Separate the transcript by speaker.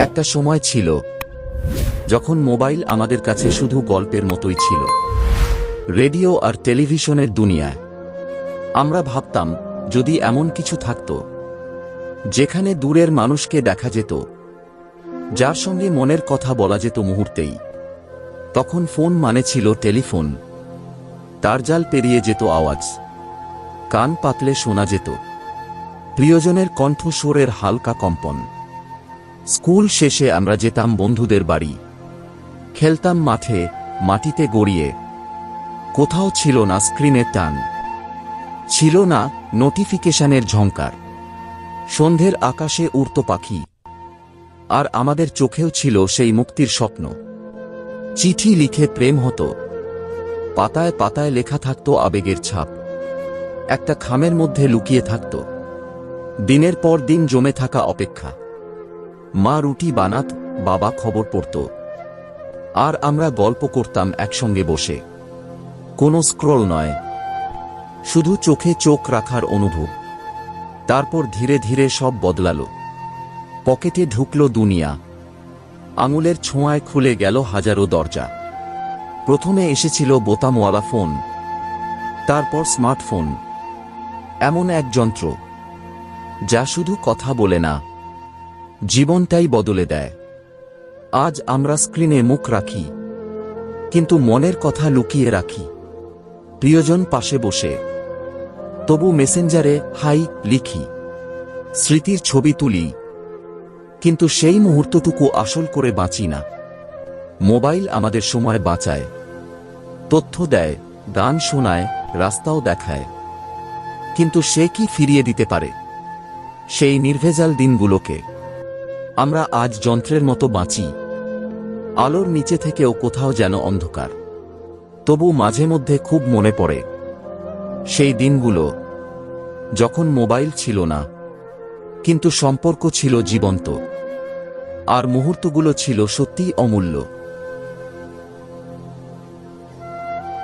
Speaker 1: একটা সময় ছিল, যখন মোবাইল আমাদের কাছে শুধু গল্পের মতোই ছিল। রেডিও আর টেলিভিশনের দুনিয়ায়। আমরা ভাবতাম, যদি এমন কিছু থাকত, যেখানে দূরের মানুষকে দেখা যেত, যার সঙ্গে মনের কথা বলা যেত মুহূর্তেই। তখন ফোন মানে ছিল টেলিফোন। তার জাল পেরিয়ে যেত আওয়াজ। কান পাতলে শোনা যেত। প্রিয়জনের কণ্ঠস্বরের হালকা কম্পন। স্কুল শেষে আমরা যেতাম বন্ধুদের বাড়ি। খেলতাম মাঠে, মাটিতে গড়িয়ে। কোথাও ছিল না স্ক্রিনের টান। ছিল না নোটিফিকেশনের ঝংকার। সন্ধ্যের আকাশে উড়ত পাখি। আর আমাদের চোখেও ছিল সেই মুক্তির স্বপ্ন। চিঠি লিখে প্রেম হতো। পাতায় পাতায় লেখা থাকত আবেগের ছাপ। একটা খামের মধ্যে লুকিয়ে থাকত। দিনের পর দিন জমে থাকা অপেক্ষা। মা রুটি বানাত, বাবা খবর পড়ত। আর আমরা গল্প করতাম একসঙ্গে বসে। কোনো স্ক্রল নয়। শুধু চোখে চোখ রাখার অনুভব। তারপর ধীরে ধীরে সব বদলালো। পকেটে ঢুকল দুনিয়া। আঙুলের ছোঁয়ায় খুলে গেল হাজারো দরজা। প্রথমে এসেছিল বোতামওয়ালা ফোন। তারপর স্মার্টফোন। এমন এক যন্ত্র। যা শুধু কথা বলে না জীবনটাই বদলে দেয়। আজ আমরা স্ক্রিনে মুখ রাখি, কিন্তু মনের কথা লুকিয়ে রাখি। প্রিয়জন পাশে বসে, তবু মেসেঞ্জারে হাই লিখি, স্মৃতির ছবি তুলি, কিন্তু সেই মুহূর্তটুকু আসল করে বাঁচি না। মোবাইল আমাদের সময় বাঁচায়, তথ্য দেয়, গান শোনায়, রাস্তাও দেখায়। কিন্তু সে কি ফিরিয়ে দিতে পারে? সেই নির্ভেজাল দিনগুলোকে। আমরা আজ যন্ত্রের মতো বাঁচি। আলোর নিচে থেকেও কোথাও যেন অন্ধকার। তবু মাঝে মধ্যে খুব মনে পড়ে। সেই দিনগুলো, যখন মোবাইল ছিল না, কিন্তু সম্পর্ক ছিল জীবন্ত। আর মুহূর্তগুলো ছিল সত্যিই অমূল্য।